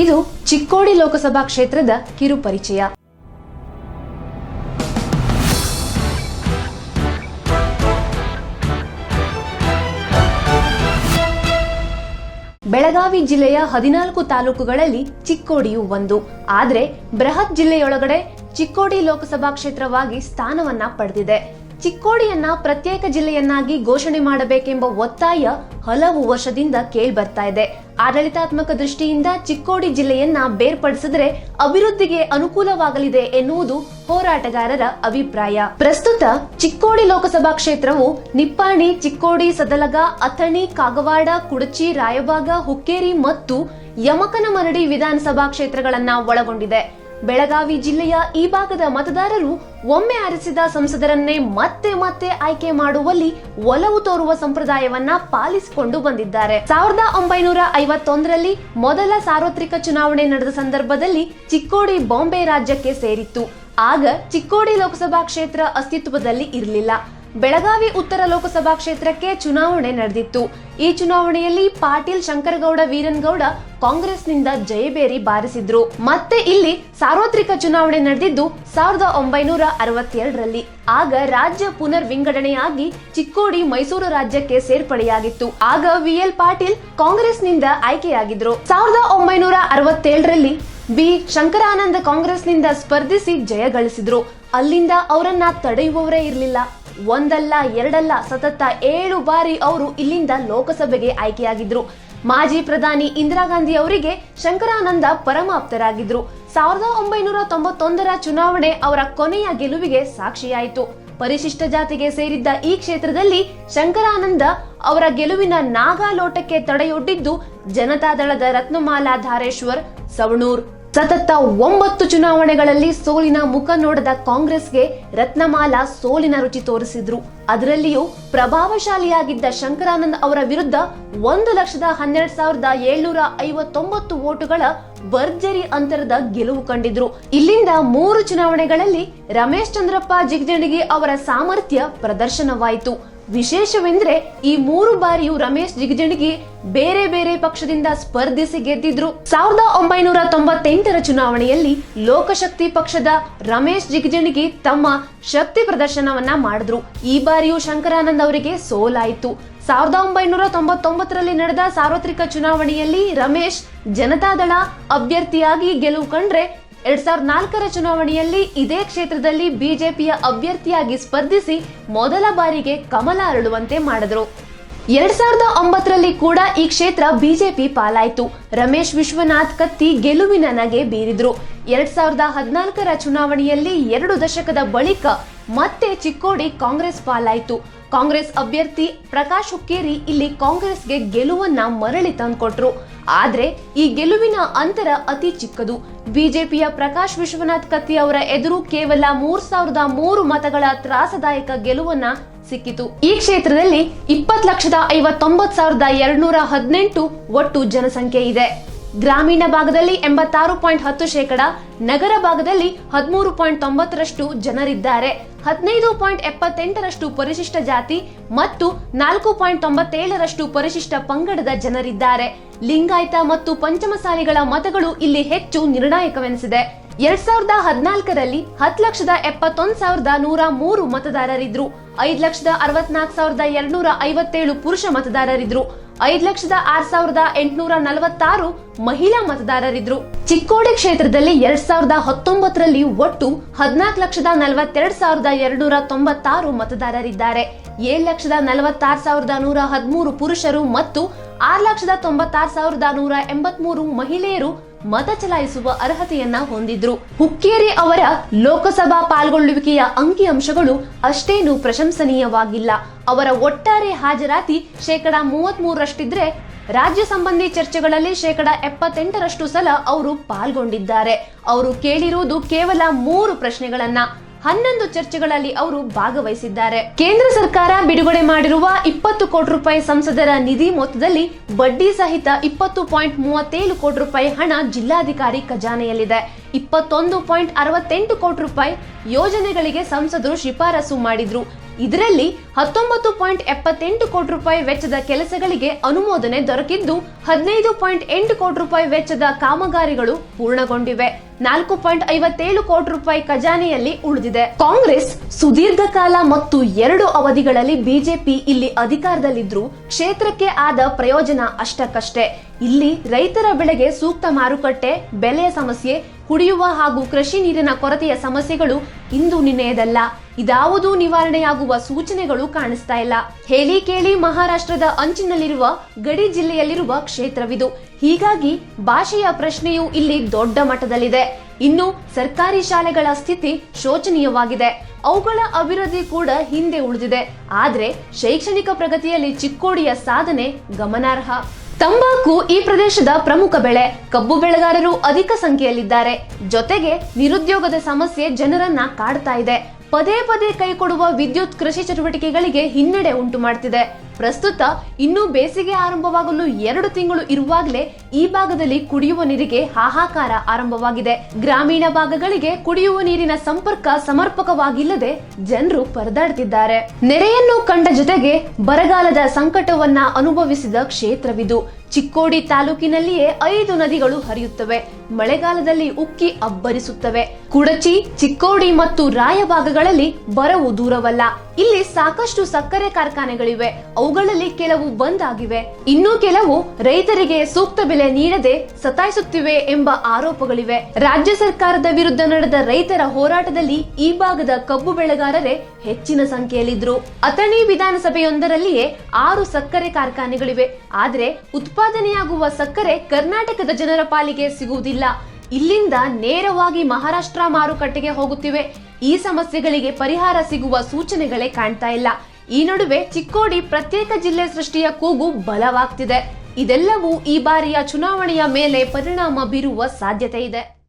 ಇದು ಚಿಕ್ಕೋಡಿ ಲೋಕಸಭಾ ಕ್ಷೇತ್ರದ ಕಿರು ಪರಿಚಯ ಬೆಳಗಾವಿ ಜಿಲ್ಲೆಯ ಹದಿನಾಲ್ಕು ತಾಲೂಕುಗಳಲ್ಲಿ ಚಿಕ್ಕೋಡಿಯು ಒಂದು. ಆದರೆ ಬೃಹತ್ ಜಿಲ್ಲೆಯೊಳಗಡೆ ಚಿಕ್ಕೋಡಿ ಲೋಕಸಭಾ ಕ್ಷೇತ್ರವಾಗಿ ಸ್ಥಾನವನ್ನ ಪಡೆದಿದೆ. ಚಿಕ್ಕೋಡಿಯನ್ನ ಪ್ರತ್ಯೇಕ ಜಿಲ್ಲೆಯನ್ನಾಗಿ ಘೋಷಣೆ ಮಾಡಬೇಕೆಂಬ ಒತ್ತಾಯ ಹಲವು ವರ್ಷದಿಂದ ಕೇಳ್ಬರ್ತಾ ಇದೆ. ಆಡಳಿತಾತ್ಮಕ ದೃಷ್ಟಿಯಿಂದ ಚಿಕ್ಕೋಡಿ ಜಿಲ್ಲೆಯನ್ನ ಬೇರ್ಪಡಿಸಿದ್ರೆ ಅಭಿವೃದ್ಧಿಗೆ ಅನುಕೂಲವಾಗಲಿದೆ ಎನ್ನುವುದು ಹೋರಾಟಗಾರರ ಅಭಿಪ್ರಾಯ. ಪ್ರಸ್ತುತ ಚಿಕ್ಕೋಡಿ ಲೋಕಸಭಾ ಕ್ಷೇತ್ರವು ನಿಪ್ಪಾಣಿ, ಚಿಕ್ಕೋಡಿ, ಸದಲಗ, ಅಥಣಿ, ಕಾಗವಾಡ, ಕುಡಚಿ ರಾಯಬಾಗ ಹುಕ್ಕೇರಿ ಮತ್ತು ಯಮಕನಮರಡಿ ವಿಧಾನಸಭಾ ಕ್ಷೇತ್ರಗಳನ್ನ ಒಳಗೊಂಡಿದೆ. ಬೆಳಗಾವಿ ಜಿಲ್ಲೆಯ ಈ ಭಾಗದ ಮತದಾರರು ಒಮ್ಮೆ ಆರಿಸಿದ ಸಂಸದರನ್ನೇ ಮತ್ತೆ ಮತ್ತೆ ಆಯ್ಕೆ ಮಾಡುವಲ್ಲಿ ಒಲವು ತೋರುವ ಸಂಪ್ರದಾಯವನ್ನ ಪಾಲಿಸಿಕೊಂಡು ಬಂದಿದ್ದಾರೆ. ಸಾವಿರದ ಒಂಬೈನೂರ ಐವತ್ತೊಂದರಲ್ಲಿ ಮೊದಲ ಸಾರ್ವತ್ರಿಕ ಚುನಾವಣೆ ನಡೆದ ಸಂದರ್ಭದಲ್ಲಿ ಚಿಕ್ಕೋಡಿ ಬಾಂಬೆ ರಾಜ್ಯಕ್ಕೆ ಸೇರಿತ್ತು. ಆಗ ಚಿಕ್ಕೋಡಿ ಲೋಕಸಭಾ ಕ್ಷೇತ್ರ ಅಸ್ತಿತ್ವದಲ್ಲಿ ಇರಲಿಲ್ಲ. ಬೆಳಗಾವಿ ಉತ್ತರ ಲೋಕಸಭಾ ಕ್ಷೇತ್ರಕ್ಕೆ ಚುನಾವಣೆ ನಡೆದಿತ್ತು. ಈ ಚುನಾವಣೆಯಲ್ಲಿ ಪಾಟೀಲ್ ಶಂಕರಗೌಡ, ವೀರನ್ಗೌಡ ಕಾಂಗ್ರೆಸ್ನಿಂದ ಜಯಬೇರಿ ಬಾರಿಸಿದ್ರು. ಮತ್ತೆ ಇಲ್ಲಿ ಸಾರ್ವತ್ರಿಕ ಚುನಾವಣೆ ನಡೆದಿದ್ದು ಸಾವಿರದ ಒಂಬೈನೂರ ಅರವತ್ತೆರಡರಲ್ಲಿ. ಆಗ ರಾಜ್ಯ ಪುನರ್ ವಿಂಗಡಣೆಯಾಗಿ ಚಿಕ್ಕೋಡಿ, ಮೈಸೂರು ರಾಜ್ಯಕ್ಕೆ ಸೇರ್ಪಡೆಯಾಗಿತ್ತು. ಆಗ ವಿ ಎಲ್ ಪಾಟೀಲ್ ಕಾಂಗ್ರೆಸ್ನಿಂದ ಆಯ್ಕೆಯಾಗಿದ್ರು. ಸಾವಿರದ ಒಂಬೈನೂರ ಅರವತ್ತೇಳರಲ್ಲಿ ಬಿ. ಶಂಕರಾನಂದ ಕಾಂಗ್ರೆಸ್ನಿಂದ ಸ್ಪರ್ಧಿಸಿ ಜಯ ಗಳಿಸಿದ್ರು. ಅಲ್ಲಿಂದ ಅವರನ್ನ ತಡೆಯುವವರೇ ಇರಲಿಲ್ಲ. ಒಂದಲ್ಲ, ಎರಡಲ್ಲ, ಸತತ ಏಳು ಬಾರಿ ಅವರು ಇಲ್ಲಿಂದ ಲೋಕಸಭೆಗೆ ಆಯ್ಕೆಯಾಗಿದ್ರು. ಮಾಜಿ ಪ್ರಧಾನಿ ಇಂದಿರಾ ಗಾಂಧಿ ಅವರಿಗೆ ಶಂಕರಾನಂದ ಪರಮಾಪ್ತರಾಗಿದ್ರು. ಸಾವಿರದ ಒಂಬೈನೂರ ತೊಂಬತ್ತೊಂದರ ಚುನಾವಣೆ ಅವರ ಕೊನೆಯ ಗೆಲುವಿಗೆ ಸಾಕ್ಷಿಯಾಯಿತು. ಪರಿಶಿಷ್ಟ ಜಾತಿಗೆ ಸೇರಿದ್ದ ಈ ಕ್ಷೇತ್ರದಲ್ಲಿ ಶಂಕರಾನಂದ ಅವರ ಗೆಲುವಿನ ನಾಗಾಲೋಟಕ್ಕೆ ತಡೆಯೊಡ್ಡಿದ್ದು ಜನತಾದಳದ ರತ್ನಮಾಲಾ ಧಾರೇಶ್ವರ್, ಸವಣೂರ್ ಸತತ ಒಂಬತ್ತು ಚುನಾವಣೆಗಳಲ್ಲಿ ಸೋಲಿನ ಮುಖ ನೋಡದ ಕಾಂಗ್ರೆಸ್ಗೆ ರತ್ನಮಾಲಾ ಸೋಲಿನ ರುಚಿ ತೋರಿಸಿದ್ರು. ಅದರಲ್ಲಿಯೂ ಪ್ರಭಾವಶಾಲಿಯಾಗಿದ್ದ ಶಂಕರಾನಂದ್ ಅವರ ವಿರುದ್ಧ ಒಂದು ಲಕ್ಷದ ಹನ್ನೆರಡು ಸಾವಿರದ ಏಳ್ನೂರ ಐವತ್ತೊಂಬತ್ತು ಓಟುಗಳ ಭರ್ಜರಿ ಅಂತರದ ಗೆಲುವು ಕಂಡಿದ್ರು. ಇಲ್ಲಿಂದ ಮೂರು ಚುನಾವಣೆಗಳಲ್ಲಿ ರಮೇಶ್ ಚಂದ್ರಪ್ಪ ಜಿಗಜಿಣಗಿ ಅವರ ಸಾಮರ್ಥ್ಯ ಪ್ರದರ್ಶನವಾಯಿತು. ವಿಶೇಷವೆಂದ್ರೆ ಈ ಮೂರು ಬಾರಿಯೂ ರಮೇಶ್ ಜಿಗಜಿಣಗಿ ಬೇರೆ ಬೇರೆ ಪಕ್ಷದಿಂದ ಸ್ಪರ್ಧಿಸಿ ಗೆದ್ದಿದ್ರು. ಸಾವಿರದ ಒಂಬೈನೂರ ತೊಂಬತ್ತೆಂಟರ ಚುನಾವಣೆಯಲ್ಲಿ ಲೋಕಶಕ್ತಿ ಪಕ್ಷದ ರಮೇಶ್ ಜಿಗಜಿಣಗಿ ತಮ್ಮ ಶಕ್ತಿ ಪ್ರದರ್ಶನವನ್ನ ಮಾಡಿದ್ರು. ಈ ಬಾರಿಯೂ ಶಂಕರಾನಂದ್ ಅವರಿಗೆ ಸೋಲಾಯಿತು. ಸಾವಿರದ ಒಂಬೈನೂರ ತೊಂಬತ್ತೊಂಬತ್ತರಲ್ಲಿ ನಡೆದ ಸಾರ್ವತ್ರಿಕ ಚುನಾವಣೆಯಲ್ಲಿ ರಮೇಶ್ ಜನತಾದಳ ಅಭ್ಯರ್ಥಿಯಾಗಿ ಗೆಲುವು ಕಂಡ್ರೆ ಎರಡ್ ಸಾವಿರದ ನಾಲ್ಕರ ಚುನಾವಣೆಯಲ್ಲಿ ಇದೇ ಕ್ಷೇತ್ರದಲ್ಲಿ ಬಿಜೆಪಿಯ ಅಭ್ಯರ್ಥಿಯಾಗಿ ಸ್ಪರ್ಧಿಸಿ ಮೊದಲ ಬಾರಿಗೆ ಕಮಲ ಅರಳುವಂತೆ ಮಾಡಿದ್ರು. ಎರಡ್ ಸಾವಿರದ ಒಂಬತ್ತರಲ್ಲಿ ಕೂಡ ಈ ಕ್ಷೇತ್ರ ಬಿಜೆಪಿ ಪಾಲಾಯಿತು. ರಮೇಶ್ ವಿಶ್ವನಾಥ್ ಕತ್ತಿ ಗೆಲುವಿನ ನಗೆ ಬೀರಿದ್ರು. ಎರಡ್ ಸಾವಿರದ ಹದಿನಾಲ್ಕರ ಚುನಾವಣೆಯಲ್ಲಿ ಎರಡು ದಶಕದ ಬಳಿಕ ಮತ್ತೆ ಚಿಕ್ಕೋಡಿ ಕಾಂಗ್ರೆಸ್ ಪಾಲಾಯಿತು. ಕಾಂಗ್ರೆಸ್ ಅಭ್ಯರ್ಥಿ ಪ್ರಕಾಶ್ ಹುಕ್ಕೇರಿ ಇಲ್ಲಿ ಕಾಂಗ್ರೆಸ್ಗೆ ಗೆಲುವನ್ನ ಮರಳಿ ತಂದುಕೊಟ್ರು. ಆದ್ರೆ ಈ ಗೆಲುವಿನ ಅಂತರ ಅತಿ ಚಿಕ್ಕದು. ಬಿಜೆಪಿಯ ಪ್ರಕಾಶ್ ವಿಶ್ವನಾಥ್ ಕತ್ತಿ ಅವರ ಎದುರು ಕೇವಲ ಮೂರ್ ಸಾವಿರದ ಮೂರು ಮತಗಳ ತ್ರಾಸದಾಯಕ ಗೆಲುವನ್ನ ಸಿಕ್ಕಿತು. ಈ ಕ್ಷೇತ್ರದಲ್ಲಿ ಇಪ್ಪತ್ತು ಲಕ್ಷದ ಐವತ್ತೊಂಬತ್ತು ಸಾವಿರದ ಎರಡ್ನೂರ ಹದಿನೆಂಟು ಒಟ್ಟು ಜನಸಂಖ್ಯೆ ಇದೆ. ಗ್ರಾಮೀಣ ಭಾಗದಲ್ಲಿ ಎಂಬತ್ತಾರು ಪಾಯಿಂಟ್ ಹತ್ತು ಶೇಕಡ, ನಗರ ಭಾಗದಲ್ಲಿ ಹದಿಮೂರು ಪಾಯಿಂಟ್ ತೊಂಬತ್ತರಷ್ಟು ಜನರಿದ್ದಾರೆ. ಹದಿನೈದು ಪಾಯಿಂಟ್ ಎಪ್ಪತ್ತೆಂಟರಷ್ಟು ಪರಿಶಿಷ್ಟ ಜಾತಿ ಮತ್ತು ನಾಲ್ಕು ಪಾಯಿಂಟ್ ತೊಂಬತ್ತೇಳರಷ್ಟು ಪರಿಶಿಷ್ಟ ಪಂಗಡದ ಜನರಿದ್ದಾರೆ. ಲಿಂಗಾಯತ ಮತ್ತು ಪಂಚಮಸಾಲಿಗಳ ಮತಗಳು ಇಲ್ಲಿ ಹೆಚ್ಚು ನಿರ್ಣಾಯಕವೆನಿಸಿದೆ. ಎರಡ್ ಸಾವಿರದ ಹದಿನಾಲ್ಕರಲ್ಲಿ ಹತ್ತು ಲಕ್ಷದ ಎಪ್ಪತ್ತೊಂದು ಸಾವಿರದ ನೂರ ಮೂರು ಮತದಾರರಿದ್ರು. ಐದು ಲಕ್ಷದ ಅರವತ್ನಾಲ್ಕು ಸಾವಿರದ ಎರಡ್ನೂರ ಐವತ್ತೇಳು ಪುರುಷ ಮತದಾರರಿದ್ರು. ಐದು ಲಕ್ಷದ ಆರ್ ಸಾವಿರದ ಎಂಟುನೂರ ನಲವತ್ತಾರು ಮಹಿಳಾ ಮತದಾರರಿದ್ರು. ಚಿಕ್ಕೋಡಿ ಕ್ಷೇತ್ರದಲ್ಲಿ ಎರಡ್ ಸಾವಿರದ ಹತ್ತೊಂಬತ್ತರಲ್ಲಿ ಒಟ್ಟು ಹದಿನಾಲ್ಕು ಲಕ್ಷದ ನಲವತ್ತೆರಡು ಸಾವಿರದ ಎರಡ್ನೂರ ತೊಂಬತ್ತಾರು ಮತದಾರರಿದ್ದಾರೆ. ಏಳು ಲಕ್ಷದ ನಲವತ್ತಾರು ಸಾವಿರದ ನೂರ ಹದಿಮೂರು ಪುರುಷರು ಮತ್ತು ಆರು ಲಕ್ಷದ ತೊಂಬತ್ತಾರು ಸಾವಿರದ ನೂರ ಎಂಬತ್ಮೂರು ಮಹಿಳೆಯರು ಮತ ಚಲಾಯಿಸುವ ಅರ್ಹತೆಯನ್ನ ಹೊಂದಿದ್ರು. ಹುಕ್ಕೇರಿ ಅವರ ಲೋಕಸಭಾ ಪಾಲ್ಗೊಳ್ಳುವಿಕೆಯ ಅಂಕಿಅಂಶಗಳು ಅಷ್ಟೇನು ಪ್ರಶಂಸನೀಯವಾಗಿಲ್ಲ. ಅವರ ಒಟ್ಟಾರೆ ಹಾಜರಾತಿ ಶೇಕಡ ಮೂವತ್ತ್ ಮೂರರಷ್ಟಿದ್ರೆ ರಾಜ್ಯ ಸಂಬಂಧಿ ಚರ್ಚೆಗಳಲ್ಲಿ ಶೇಕಡ ಎಪ್ಪತ್ತೆಂಟರಷ್ಟು ಸಲ ಅವರು ಪಾಲ್ಗೊಂಡಿದ್ದಾರೆ. ಅವರು ಕೇಳಿರುವುದು ಕೇವಲ ಮೂರು ಪ್ರಶ್ನೆಗಳನ್ನ. ಹನ್ನೊಂದು ಚರ್ಚೆಗಳಲ್ಲಿ ಅವರು ಭಾಗವಹಿಸಿದ್ದಾರೆ. ಕೇಂದ್ರ ಸರ್ಕಾರ ಬಿಡುಗಡೆ ಮಾಡಿರುವ ಇಪ್ಪತ್ತು ಕೋಟಿ ರೂಪಾಯಿ ಸಂಸದರ ನಿಧಿ ಮೊತ್ತದಲ್ಲಿ ಬಡ್ಡಿ ಸಹಿತ ಇಪ್ಪತ್ತು ಪಾಯಿಂಟ್ ಮೂವತ್ತೇಳು ಕೋಟಿ ರೂಪಾಯಿ ಹಣ ಜಿಲ್ಲಾಧಿಕಾರಿ ಖಜಾನೆಯಲ್ಲಿದೆ. ಇಪ್ಪತ್ತೊಂದು ಪಾಯಿಂಟ್ ಅರವತ್ತೆಂಟು ಕೋಟಿ ರೂಪಾಯಿ ಯೋಜನೆಗಳಿಗೆ ಸಂಸದರು ಶಿಫಾರಸು ಮಾಡಿದ್ರು. ಇದರಲ್ಲಿ ಹತ್ತೊಂಬತ್ತು ಪಾಯಿಂಟ್ ಎಪ್ಪತ್ತೆಂಟು ಕೋಟಿ ರೂಪಾಯಿ ವೆಚ್ಚದ ಕೆಲಸಗಳಿಗೆ ಅನುಮೋದನೆ ದೊರಕಿದ್ದು ಹದಿನೈದು ಪಾಯಿಂಟ್ ಎಂಟು ಕೋಟಿ ರೂಪಾಯಿ ವೆಚ್ಚದ ಕಾಮಗಾರಿಗಳು ಪೂರ್ಣಗೊಂಡಿವೆ. ನಾಲ್ಕು ಪಾಯಿಂಟ್ ಐವತ್ತೇಳು ಕೋಟಿ ರೂಪಾಯಿ ಖಜಾನೆಯಲ್ಲಿ ಉಳಿದಿದೆ. ಕಾಂಗ್ರೆಸ್ ಸುದೀರ್ಘ ಕಾಲ ಮತ್ತು ಎರಡು ಅವಧಿಗಳಲ್ಲಿ ಬಿಜೆಪಿ ಇಲ್ಲಿ ಅಧಿಕಾರದಲ್ಲಿದ್ರು ಕ್ಷೇತ್ರಕ್ಕೆ ಆದ ಪ್ರಯೋಜನ ಅಷ್ಟಕ್ಕಷ್ಟೇ. ಇಲ್ಲಿ ರೈತರ ಬೆಳೆಗೆ ಸೂಕ್ತ ಮಾರುಕಟ್ಟೆ ಬೆಲೆಯ ಸಮಸ್ಯೆ ಕುಡಿಯುವ ಹಾಗೂ ಕೃಷಿ ನೀರಿನ ಕೊರತೆಯ ಸಮಸ್ಯೆಗಳು ಇಂದು ನಿನ್ನೆಯದಲ್ಲ. ಇದಾವುದೂ ನಿವಾರಣೆಯಾಗುವ ಸೂಚನೆಗಳು ಕಾಣಿಸ್ತಾ ಇಲ್ಲ. ಹೇಳಿ ಕೇಳಿ ಮಹಾರಾಷ್ಟ್ರದ ಅಂಚಿನಲ್ಲಿರುವ ಗಡಿ ಜಿಲ್ಲೆಯಲ್ಲಿರುವ ಕ್ಷೇತ್ರವಿದು. ಹೀಗಾಗಿ ಭಾಷೆಯ ಪ್ರಶ್ನೆಯು ಇಲ್ಲಿ ದೊಡ್ಡ ಮಟ್ಟದಲ್ಲಿದೆ. ಇನ್ನು ಸರ್ಕಾರಿ ಶಾಲೆಗಳ ಸ್ಥಿತಿ ಶೋಚನೀಯವಾಗಿದೆ. ಅವುಗಳ ಅಭಿವೃದ್ಧಿ ಕೂಡ ಹಿಂದೆ ಉಳಿದಿದೆ. ಆದರೆ ಶೈಕ್ಷಣಿಕ ಪ್ರಗತಿಯಲ್ಲಿ ಚಿಕ್ಕೋಡಿಯ ಸಾಧನೆ ಗಮನಾರ್ಹ. ತಂಬಾಕು ಈ ಪ್ರದೇಶದ ಪ್ರಮುಖ ಬೆಳೆ. ಕಬ್ಬು ಬೆಳೆಗಾರರು ಅಧಿಕ ಸಂಖ್ಯೆಯಲ್ಲಿದ್ದಾರೆ. ಜೊತೆಗೆ ನಿರುದ್ಯೋಗದ ಸಮಸ್ಯೆ ಜನರನ್ನ ಕಾಡ್ತಾ ಇದೆ. ಪದೇ ಪದೇ ಕೈಕೊಡುವ ವಿದ್ಯುತ್ ಕೃಷಿ ಚಟುವಟಿಕೆಗಳಿಗೆ ಹಿನ್ನಡೆ ಉಂಟು ಮಾಡ್ತಿದೆ. ಪ್ರಸ್ತುತ ಇನ್ನೂ ಬೇಸಿಗೆ ಆರಂಭವಾಗಲು ಎರಡು ತಿಂಗಳು ಇರುವಾಗಲೇ ಈ ಭಾಗದಲ್ಲಿ ಕುಡಿಯುವ ನೀರಿಗೆ ಹಾಹಾಕಾರ ಆರಂಭವಾಗಿದೆ. ಗ್ರಾಮೀಣ ಭಾಗಗಳಿಗೆ ಕುಡಿಯುವ ನೀರಿನ ಸಂಪರ್ಕ ಸಮರ್ಪಕವಾಗಿಲ್ಲದೆ ಜನರು ಪರದಾಡ್ತಿದ್ದಾರೆ. ನೆರೆಯನ್ನು ಕಂಡ ಜೊತೆಗೆ ಬರಗಾಲದ ಸಂಕಟವನ್ನ ಅನುಭವಿಸಿದ ಕ್ಷೇತ್ರವಿದು. ಚಿಕ್ಕೋಡಿ ತಾಲೂಕಿನಲ್ಲಿಯೇ ಐದು ನದಿಗಳು ಹರಿಯುತ್ತವೆ. ಮಳೆಗಾಲದಲ್ಲಿ ಉಕ್ಕಿ ಅಬ್ಬರಿಸುತ್ತವೆ. ಕುಡಚಿ, ಚಿಕ್ಕೋಡಿ ಮತ್ತು ರಾಯಭಾಗಗಳಲ್ಲಿ ಬರವು ದೂರವಲ್ಲ. ಇಲ್ಲಿ ಸಾಕಷ್ಟು ಸಕ್ಕರೆ ಕಾರ್ಖಾನೆಗಳಿವೆ. ಅವುಗಳಲ್ಲಿ ಕೆಲವು ಬಂದ್ ಆಗಿವೆ ಇನ್ನು ಕೆಲವು ರೈತರಿಗೆ ಸೂಕ್ತ ಬೆಲೆ ನೀಡದೆ ಸತಾಯಿಸುತ್ತಿವೆ ಎಂಬ ಆರೋಪಗಳಿವೆ. ರಾಜ್ಯ ಸರ್ಕಾರದ ವಿರುದ್ಧ ನಡೆದ ರೈತರ ಹೋರಾಟದಲ್ಲಿ ಈ ಭಾಗದ ಕಬ್ಬು ಬೆಳೆಗಾರರೇ ಹೆಚ್ಚಿನ ಸಂಖ್ಯೆಯಲ್ಲಿದ್ರು ಅಥಣಿ ವಿಧಾನಸಭೆಯೊಂದರಲ್ಲಿಯೇ ಆರು ಸಕ್ಕರೆ ಕಾರ್ಖಾನೆಗಳಿವೆ. ಆದರೆ, ಉತ್ಪಾದನೆಯಾಗುವ ಸಕ್ಕರೆ ಕರ್ನಾಟಕದ ಜನರ ಪಾಲಿಗೆ ಸಿಗುವುದಿಲ್ಲ. ಇಲ್ಲಿಂದ ನೇರವಾಗಿ ಮಹಾರಾಷ್ಟ್ರ ಮಾರುಕಟ್ಟೆಗೆ ಹೋಗುತ್ತಿವೆ. ಈ ಸಮಸ್ಯೆಗಳಿಗೆ ಪರಿಹಾರ ಸಿಗುವ ಸೂಚನೆಗಳೇ ಕಾಣ್ತಾ ಇಲ್ಲ. ಈ ನಡುವೆ ಚಿಕ್ಕೋಡಿ ಪ್ರತ್ಯೇಕ ಜಿಲ್ಲೆ ಸೃಷ್ಟಿಯ ಕೂಗು ಬಲವಾಗ್ತಿದೆ. ಇದೆಲ್ಲವೂ ಈ ಬಾರಿಯ ಚುನಾವಣೆಯ ಮೇಲೆ ಪರಿಣಾಮ ಬೀರುವ ಸಾಧ್ಯತೆ ಇದೆ.